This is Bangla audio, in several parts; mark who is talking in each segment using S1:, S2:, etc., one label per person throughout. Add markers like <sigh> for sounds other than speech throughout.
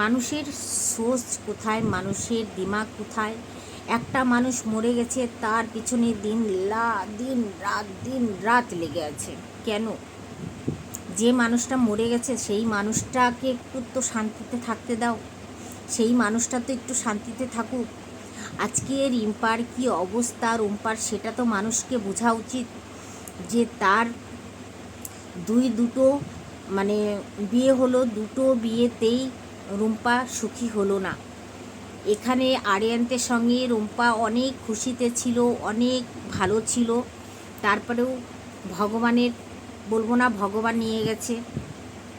S1: মানুষের সোচ কোথায়? মানুষের দিমাগ কোথায়? একটা মানুষ মরে গেছে, তার পিছনে দিন লা, দিন রাত দিন রাত লেগে আছে। কেন? যে মানুষটা মরে গেছে, সেই মানুষটাকে একটু তো শান্তিতে থাকতে দাও। সেই মানুষটা তো একটু শান্তিতে থাকুক। আজকে রিম্পার কি অবস্থা? রুম্পার সেটা তো মানুষকে বোঝা উচিত যে তার দুই দুটো মানে বিয়ে হলো, দুটো বিয়েতেই রুম্পা সুখী হলো না। এখানে আরিয়ান্তের সঙ্গে রুম্পা অনেক খুশিতে ছিল, অনেক ভালো ছিল। তারপরেও ভগবানের, বলব না ভগবান নিয়ে গেছে।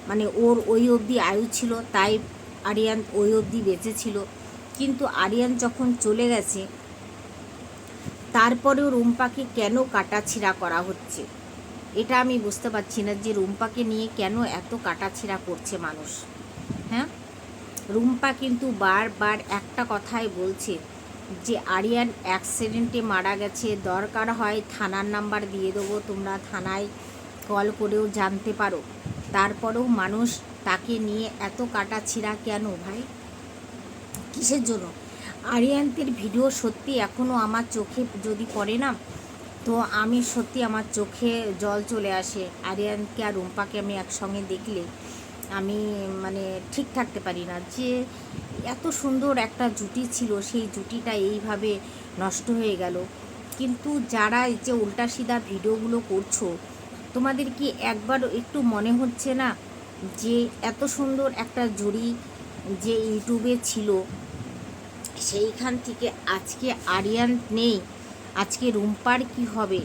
S1: মানে ওর ওই অবধি আয়ু ছিল, তাই আরিয়ান ওই অবধি বেঁচে ছিল। কিন্তু আরিয়ান যখন চলে গেছে, তারপরেও রুম্পাকে কেন কাটাছিড়া করা হচ্ছে? এটা আমি বুঝতে পারছি না যে রুম্পাকে নিয়ে কেন এত কাটাছিড়া করছে মানুষ। হ্যাঁ? রুম্পা কিন্তু বারবার একটা কথাই বলছে যে, আরিয়ান অ্যাক্সিডেন্টে মারা গেছে, দরকার হয় থানার নাম্বার দিয়ে দেবো, তোমরা থানায় কল করেও জানতে পারো। তারপরেও মানুষ তাকে নিয়ে এত কাটা ছিঁড়া কেন ভাই? কিসের জন্য? আরিয়ান্তের ভিডিও সত্যি এখনও আমার চোখে যদি পড়ে না, তো আমি সত্যি আমার চোখে জল চলে আসে। আরিয়ানকে আর রুম্পাকে আমি একসঙ্গে দেখলে আমি মানে ঠিক থাকতে পারি না। যে এত সুন্দর একটা জুটি ছিল, সেই জুটিটা এইভাবে নষ্ট হয়ে গেল। কিন্তু যারা এই যে উল্টা সিধা ভিডিওগুলো করছ, তোমাদের কি একবার একটু মনে হচ্ছে না যে এত সুন্দর একটা জুড়ি যে ইউটিউবে ছিল, সেইখান থেকে আজকে আরিয়ান নেই, আজকে রুম্পার কি হবে,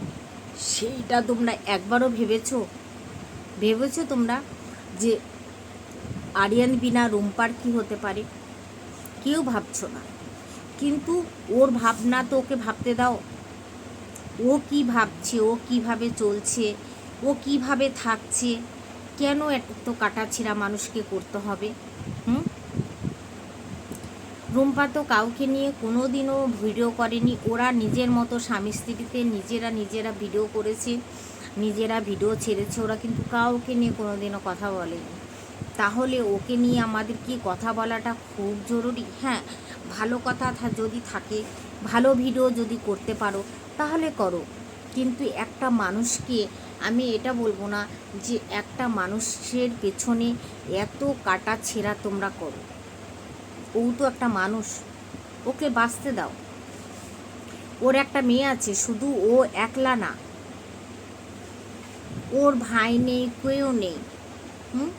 S1: সেইটা তোমরা একবারও ভেবেছো? ভেবেছো তোমরা যে আরিয়ান বিনা রুম্পার কি হতে পারে? কেউ ভাবছ না। কিন্তু ওর ভাবনা তো ওকে ভাবতে দাও। ও কি ভাবছে? ও কীভাবে চলছে? ও কীভাবে থাকছে? কেন এত কাটাছিড়া মানুষকে করতে হবে? হুম? রুম্পা তো কাউকে নিয়ে কোনো দিনও ভিডিও করেনি। ওরা নিজের মতো স্বামী স্ত্রীতে নিজেরা নিজেরা ভিডিও করেছে, নিজেরা ভিডিও ছেড়েছে। ওরা কিন্তু কাউকে নিয়ে কোনো দিনও কথা বলেনি। তাহলে ওকে নিয়ে আমাদের কি কথা বলাটা খুব জরুরি? হ্যাঁ ভালো কথা যদি থাকে, ভালো ভিডিও যদি করতে পারো, তাহলে করো। কিন্তু একটা মানুষকে, আমি এটা বলব না যে একটা মানুষের পেছনে এত কাটা ছেঁড়া তোমরা করো। ও তো একটা মানুষ, ওকে বাঁচতে দাও। ওর একটা মেয়ে আছে, শুধু ও একলা না। ওর ভাই নেই, কেউ নেই। হুম?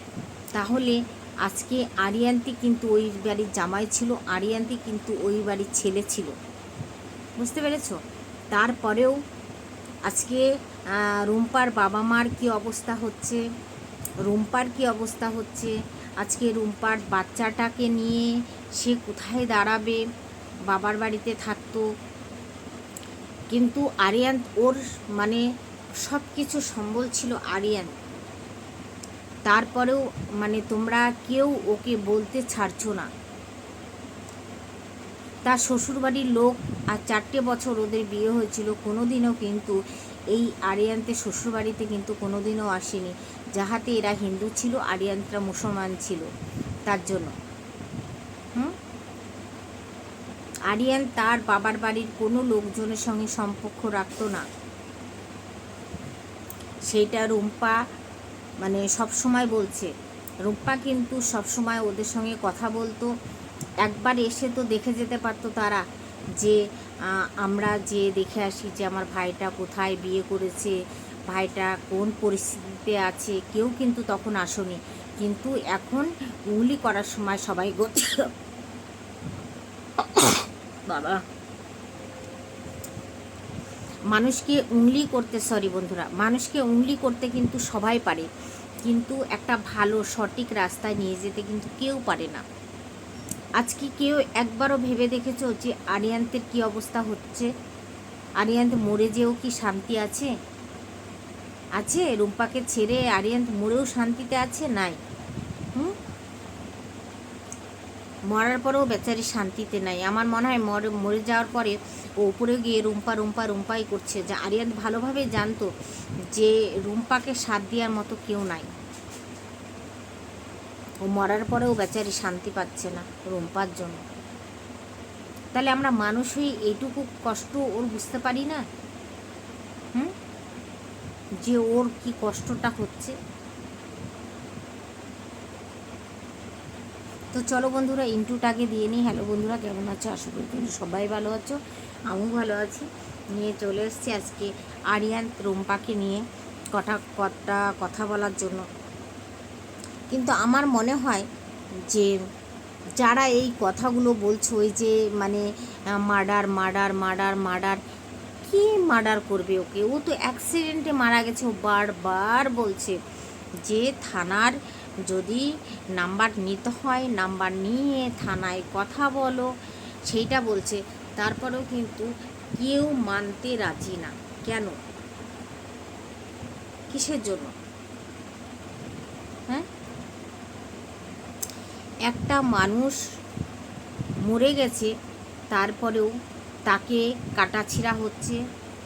S1: তাহলে আজকে আরিয়ান্তি কিন্তু ওই বাড়ির জামাই ছিল, আরিয়ান্তি কিন্তু ওই বাড়ির ছেলে ছিল। বুঝতে পেরেছ? তারপরেও আজকে রুম্পার বাবা মার কি অবস্থা হচ্ছে? রুম্পার কি অবস্থা হচ্ছে? আজকে রুম্পার বাচ্চাটাকে নিয়ে সে কোথায় দাঁড়াবে? বাবার বাড়িতে থাকতো। কিন্তু আরিয়ান ওর মানে সব কিছু সম্বল ছিল আরিয়ান তারপরেও মানে তোমরা কেউ ওকে বলতে ছাড়ছো না। তার শ্বশুরবাড়ির লোক আর চারটে বছর ওদের বিয়ে হয়েছিল, কোনোদিনও কিন্তু এই আরিয়ান্তে শ্বশুরবাড়িতে কিন্তু কোনোদিনও আসেনি, যাহাতে এরা হিন্দু ছিল, আরিয়ান্তরা মুসলমান ছিল তার জন্য। আরিয়ান তার বাবার বাড়ির কোনো লোকজনের সঙ্গে সম্পর্ক রাখতো না। সেইটা রুম্পা মানে সব সময় বলছে। রুম্পা কিন্তু সব সময় ওদের সঙ্গে কথা বলতো। একবার এসে তো দেখে যেতে পারতো তারা যে আমরা যে দেখে আসি যে আমার ভাইটা কোথায় বিয়ে করেছে, ভাইটা কোন পরিস্থিতিতে আছে, কেউ কিন্তু তখন আসনি। কিন্তু এখন উংলি করার সময় সবাই <coughs> বাবা। মানুষকে উংলি করতে সরি বন্ধুরা, মানুষকে উংলি করতে কিন্তু সবাই পারে, কিন্তু একটা ভালো, সঠিক রাস্তায় নিয়ে যেতে কিন্তু কেউ পারে না। আজকে কেউ একবারও ভেবে দেখেছ যে আরিয়ান্তের কি অবস্থা হচ্ছে? আরিয়ান্ত মরে যেও কি শান্তি আছে? আছে? রুম্পাকে ছেড়ে আরিয়ান্ত মরেও শান্তিতে আছে? নাই হুম মরার পরেও বেচারি শান্তিতে নাই। আমার মনে হয় মরে মরে যাওয়ার পরে ও উপরে গিয়ে রুম্পা রুম্পা, রুম্পাই করছে। যে আরিয়ান ভালোভাবে জানতো যে রুম্পাকে সাথ দেওয়ার মতো কেউ নাই। ও মরার পরেও বেচারি শান্তি পাচ্ছে না রুম্পার জন্য। তাহলে আমরা মানুষ হয়ে এইটুকু কষ্ট ওর বুঝতে পারি না? হুম? যে ওর কি কষ্টটা হচ্ছে? তো চলো বন্ধুরা ইন্টুটাকে দিয়ে নিই। হ্যালো বন্ধুরা, কেমন আছো? আশা করি তোমরা সবাই ভালো আছো। আমিও ভালো আছি। নিয়ে চলে এসেছি আজকে আরিয়ান রুম্পাকে নিয়ে কটা কটা কথা বলার জন্য। কিন্তু আমার মনে হয় যে যারা এই কথাগুলো বলছো, ওই যে মানে মার্ডার মার্ডার মার্ডার মার্ডার, কি মার্ডার করবে ওকে? ও তো অ্যাক্সিডেন্টে মারা গেছে। ও বারবার বলছে যে থানার যদি নাম্বার নিতে হয়, নাম্বার নিয়ে থানায় কথা বলো, সেইটা বলছে। তারপরেও কিন্তু কেউ মানতে রাজি না। কেন? কিসের জন্য? হ্যাঁ? একটা মানুষ মরে গেছে, তারপরেও তাকে কাটাছিড়া হচ্ছে,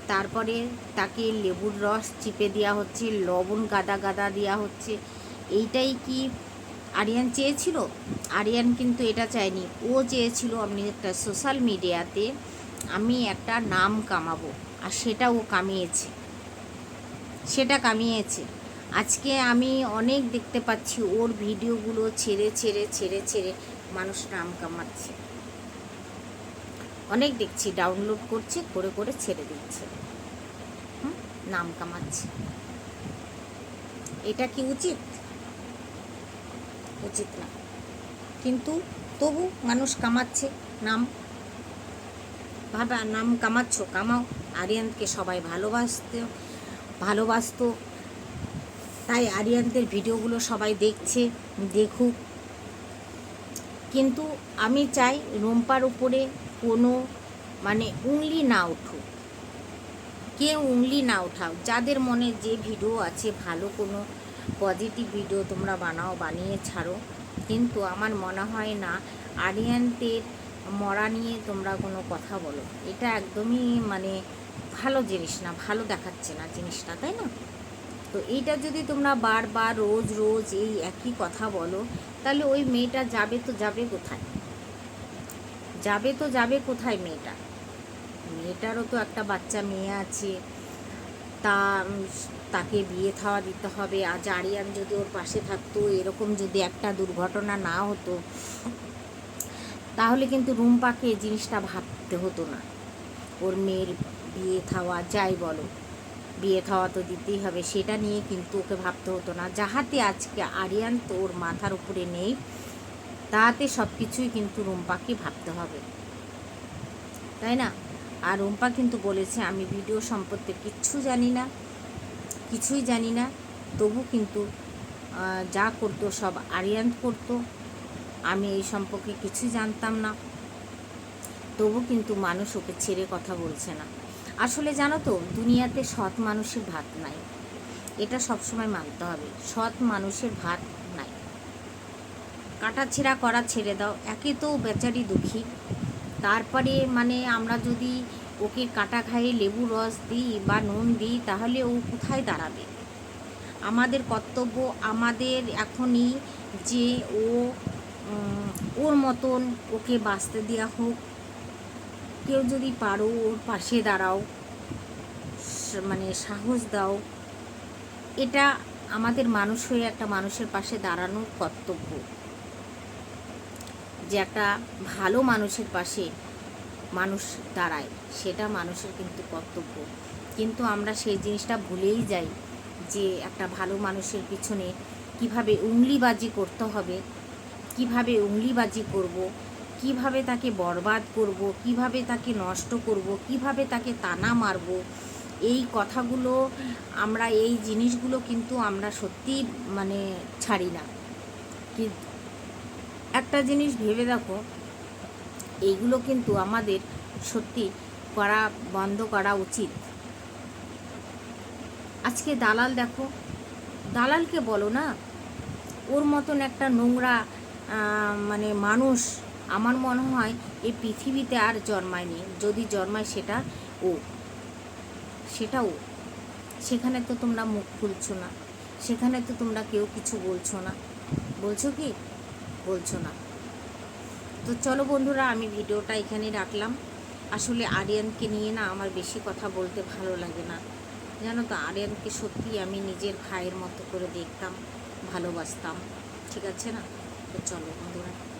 S1: তারপরে তাকে লেবুর রস চিপে দেওয়া হচ্ছে, লবণ গাদা গাদা দেওয়া হচ্ছে এইটাই কি আরিয়ান চেয়েছিল? আরিয়ান কিন্তু এটা চায়নি। ও চেয়েছিল আমি একটা সোশ্যাল মিডিয়াতে আমি একটা নাম কামাবো, আর সেটা ও কামিয়েছে। সেটা কামিয়েছে। আজকে আমি অনেক দেখতে পাচ্ছি ওর ভিডিওগুলো ছেড়ে ছেড়ে ছেড়ে ছেড়ে মানুষ নাম কামাচ্ছে। অনেক দেখছি ডাউনলোড করছে, করে করে ছেড়ে দিচ্ছে। নাম কামাচ্ছে। এটা কি উচিত? উচিত না। কিন্তু তবু মানুষ কামাচ্ছে, নাম ভাবা, নাম কামাচ্ছ, কামাও। আরিয়ানকে সবাই ভালোবাসতে, ভালোবাসতো। তাই আরিয়ানদের ভিডিওগুলো সবাই দেখছে, দেখুক। কিন্তু আমি চাই রুম্পার উপরে কোনো মানে উংলি না উঠুক। কেউ উংলি না উঠাও যাদের মনে যে ভিডিও আছে, ভালো কোনো পজিটিভ ভিডিও তোমরা বানাও, বানিয়ে ছাড়ো। কিন্তু আমার মনে হয় না, আরিয়ানদের মরা নিয়ে তোমরা কোনো কথা বলো। এটা একদমই মানে ভালো জিনিস না, ভালো দেখাচ্ছে না জিনিসটা, তাই না? তো এইটা যদি তোমরা বারবার রোজ রোজ এই একই কথা বলো, তাহলে ওই মেয়েটা যাবে তো যাবে কোথায়? যাবে তো যাবে কোথায় মেয়েটা? মেয়েটারও তো একটা বাচ্চা মেয়ে আছে। তা তাকে বিয়ে থাওয়া দিতে হবে। আজ আরিয়ান যদি ওর পাশে থাকতো, এরকম যদি একটা দুর্ঘটনা না হতো, তাহলে কিন্তু রুম্পাকে জিনিসটা ভাবতে হতো না। ওর মেয়ের বিয়ে থাওয়া, যাই বলো, বিয়ে খাওয়া তো দিতেই হবে, সেটা নিয়ে কিন্তু ওকে ভাবতে হতো না। যাহাতে আজকে আরিয়ান তো ওর মাথার উপরে নেই, তাহাতে সব কিছুই কিন্তু রুম্পাকে ভাবতে হবে। তাই না? আর রুম্পা কিন্তু বলেছে, আমি ভিডিও সম্পর্কে কিচ্ছু জানি না, কিছুই জানি না। তবু কিন্তু যা করতো সব আরিয়ান করতো। আমি এই সম্পর্কে কিছুই জানতাম না। তবু কিন্তু মানুষ ওকে ছেড়ে কথা বলছে না। আসলে জানো তো, দুনিয়াতে সৎ মানুষের ভাত নাই। এটা সবসময় মানতে হবে, সৎ মানুষের ভাত নাই। কাটাছেঁড়া করা ছেড়ে দাও, একে তো বেচারি দুঃখী। তারপরে মানে আমরা যদি ওকে কাটা খাইয়ে লেবু রস দিই বা নুন দিই, তাহলে ও কোথায় দাঁড়াবে? আমাদের কর্তব্য, আমাদের এখনই যে ও ওর মতন ওকে বাঁচতে দেওয়া হোক। কেউ যদি পারো ওর পাশে দাঁড়াও মানে সাহস দাও। এটা আমাদের মানুষ হয়ে একটা মানুষের পাশে দাঁড়ানোর কর্তব্য। যে একটা ভালো মানুষের পাশে মানুষ দাঁড়ায়, সেটা মানুষের কিন্তু কর্তব্য। কিন্তু আমরা সেই জিনিসটা ভুলেই যাই যে একটা ভালো মানুষের পিছনে কীভাবে উংলিবাজি করতে হবে, কীভাবে উংলিবাজি করব, কীভাবে তাকে বরবাদ করব, কীভাবে তাকে নষ্ট করব, কীভাবে তাকে তানা মারব, এই কথাগুলো আমরা, এই জিনিসগুলো কিন্তু আমরা সত্যি মানে ছাড়ি না। একটা জিনিস ভেবে দেখো, এইগুলো কিন্তু আমাদের সত্যি করা, বন্ধ করা উচিত। আজকে দালাল দেখো, দালালকে বলো না, ওর মতন একটা নোংরা মানে মানুষ আমার মনে হয় এই পৃথিবীতে আর জন্মায়নি, যদি জন্মায় সেটা ও সেটা ও। সেখানে তো তোমরা মুখ খুলছো না, সেখানে তো তোমরা কেউ কিছু বলছো না। বলছো কি? বলছো না। তো চলো বন্ধুরা, আমি ভিডিওটা এখানেই রাখলাম। আসলে আরিয়ানকে নিয়ে না আমার বেশি কথা বলতে ভালো লাগে না। জানো তো, আরিয়ানকে সত্যি আমি নিজের ভাইয়ের মতো করে দেখতাম, ভালোবাসতাম। ঠিক আছে না? তো চলো বন্ধুরা।